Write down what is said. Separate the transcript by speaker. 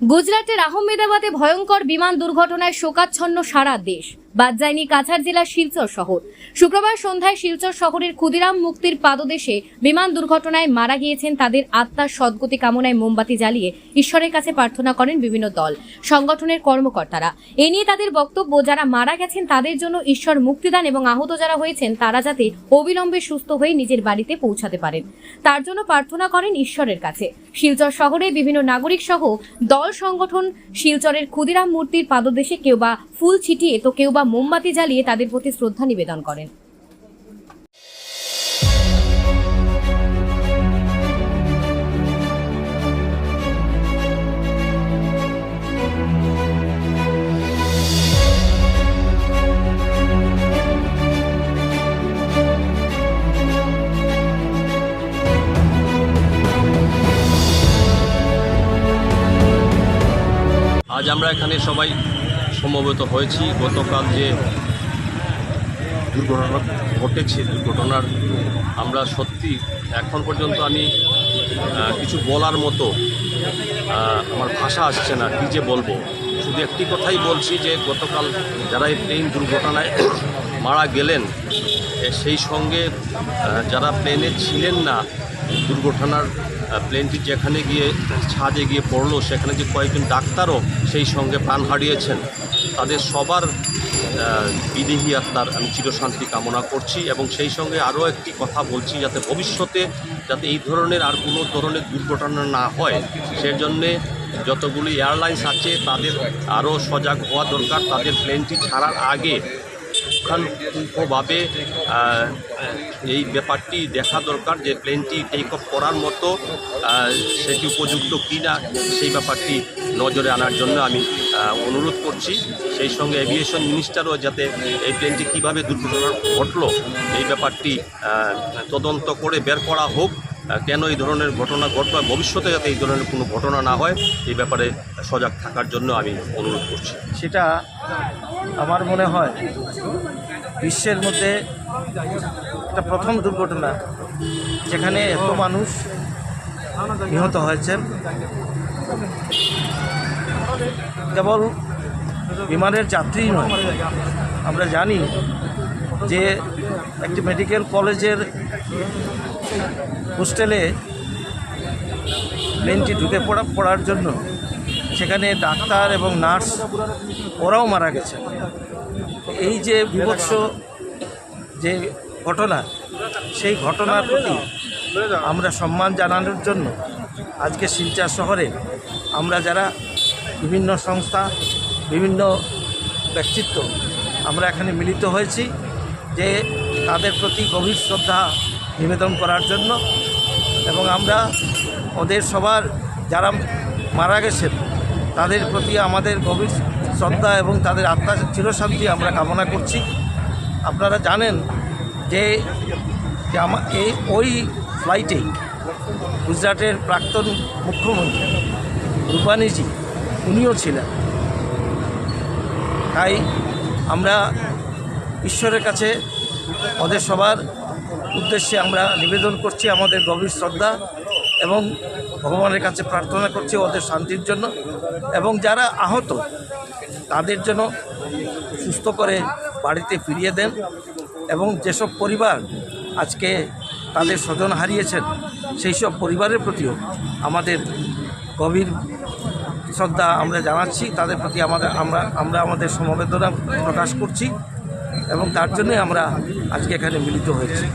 Speaker 1: গুজরাটের আহমেদাবাদে ভয়ঙ্কর বিমান দুর্ঘটনায় শোকাচ্ছন্ন সারা দেশ। বাদ যায়নি কাছাড় জেলার শিলচর শহর। শুক্রবার সন্ধ্যায় শিলচর শহরের ক্ষুদিরাম মুক্তির পাদদেশে বিমান দুর্ঘটনায় মারা গিয়েছেন তাদের আত্মার সদ্গতি কামনায় মোমবাতি জ্বালিয়ে ঈশ্বরের কাছে প্রার্থনা করেন বিভিন্ন দল, সংগঠনের কর্মকর্তারা। এ নিয়ে তাদের বক্তব্য, যারা মারা গেছেন তাদের জন্য ঈশ্বর মুক্তিদান এবং আহত যারা হয়েছেন তারা যাতে অবিলম্বে সুস্থ হয়ে নিজের বাড়িতে পৌঁছাতে পারেন। তার জন্য প্রার্থনা করেন ঈশ্বরের কাছে। শিলচর শহরে বিভিন্ন নাগরিক সহ দল, সংগঠন, শিলচরের ক্ষুদিরাম মূর্তির পাদদেশে কেউ বা ফুল ছিটিয়ে তো কেউ বা মোমবাতি জ্বালিয়ে তাদের প্রতি শ্রদ্ধা নিবেদন করেন।
Speaker 2: আজ আমরা এখানে সবাই সমবেত হয়েছি। গতকাল যে দুর্ঘটনা ঘটেছে, দুর্ঘটনার আমরা সত্যি এখন পর্যন্ত আমি কিছু বলার মতো আমার ভাষা আসছে না, কী যে বলব? শুধু একটি কথাই বলছি যে, গতকাল যারা এই প্লেন দুর্ঘটনায় মারা গেলেন সেই সঙ্গে যারা প্লেনে ছিলেন না দুর্ঘটনার প্লেনটি যেখানে গিয়ে ছাদে গিয়ে পড়ল, সেখানে যে কয়েকজন ডাক্তারও সেই সঙ্গে প্রাণ হারিয়েছেন। তাদের সবার বিদেহী আত্মার আমি চিরশান্তি কামনা করছি এবং সেই সঙ্গে আরও একটি কথা বলছি যাতে ভবিষ্যতে যাতে এই ধরনের আর কোনো ধরনের দুর্ঘটনা না হয়। সেজন্যে যতগুলি এয়ারলাইন্স আছে, তাদের আরও সজাগ হওয়া দরকার। তাদের প্লেনটি ছাড়ার আগে আহ, এই ব্যাপারটি দেখা দরকার যে প্লেনটি টেক অফ করার মতো সেটি উপযুক্ত কি না সেই ব্যাপারটি নজরে আনার জন্য আমি অনুরোধ করছি। সেই সঙ্গে এভিয়েশন মিনিস্টারও যাতে এই প্লেনটি কীভাবে দুর্ঘটনা ঘটলো এই ব্যাপারটি তদন্ত করে বের করা হোক। কেন এই ধরনের ঘটনা আর ভবিষ্যতে যাতে এই ধরনের কোনো ঘটনা না হয়, এই ব্যাপারে সজাগ থাকার জন্য আমি অনুরোধ করছি।
Speaker 3: সেটা আমার মনে হয় বিশ্বের মধ্যে একটা প্রথম দুর্ঘটনা যেখানে এত মানুষ নিহত হয়েছেন। কেবল বিমানের যাত্রী নয়, আমরা জানি যে একটি মেডিকেল কলেজের হোস্টেলে প্লেনটি ঢুকে পড়া, পড়ার জন্য সেখানে ডাক্তার এবং নার্স ওরাও মারা গেছে এই যে বিভৎস যে ঘটনা, সেই ঘটনার প্রতি আমরা সম্মান জানানোর জন্য আজকে শিলচর শহরে আমরা যারা বিভিন্ন সংস্থা, বিভিন্ন ব্যক্তিত্ব, আমরা এখানে মিলিত হয়েছি যে তাদের প্রতি গভীর শ্রদ্ধা নিবেদন করার জন্য এবং আমরা ওদের সবার যারা মারা গেছেন, তাদের প্রতি আমাদের গভীর শ্রদ্ধা এবং তাদের আত্মার চিরশান্তি আমরা কামনা করছি। আপনারা জানেন যে এই ওই ফ্লাইটেই গুজরাটের প্রাক্তন মুখ্যমন্ত্রী রূপানীজি, উনিও ছিলেন। তাই আমরা ঈশ্বরের কাছে ওদের সবার উদ্দেশ্যে আমরা নিবেদন করছি, আমাদের গভীর শ্রদ্ধা এবং ভগবানের কাছে প্রার্থনা করছি ওদের শান্তির জন্য এবং যারা আহত, তাদের জন্য সুস্থ করে বাড়িতে ফিরিয়ে দেন এবং যেসব পরিবার আজকে তাদের স্বজন হারিয়েছেন, সেই সব পরিবারের প্রতিও আমাদের গভীর শ্রদ্ধা আমরা জানাচ্ছি। তাদের প্রতি আমাদের আমরা আমরা আমাদের সমবেদনা প্রকাশ করছি। এবং তার জন্যই আমরা আজকে এখানে মিলিত হয়েছি।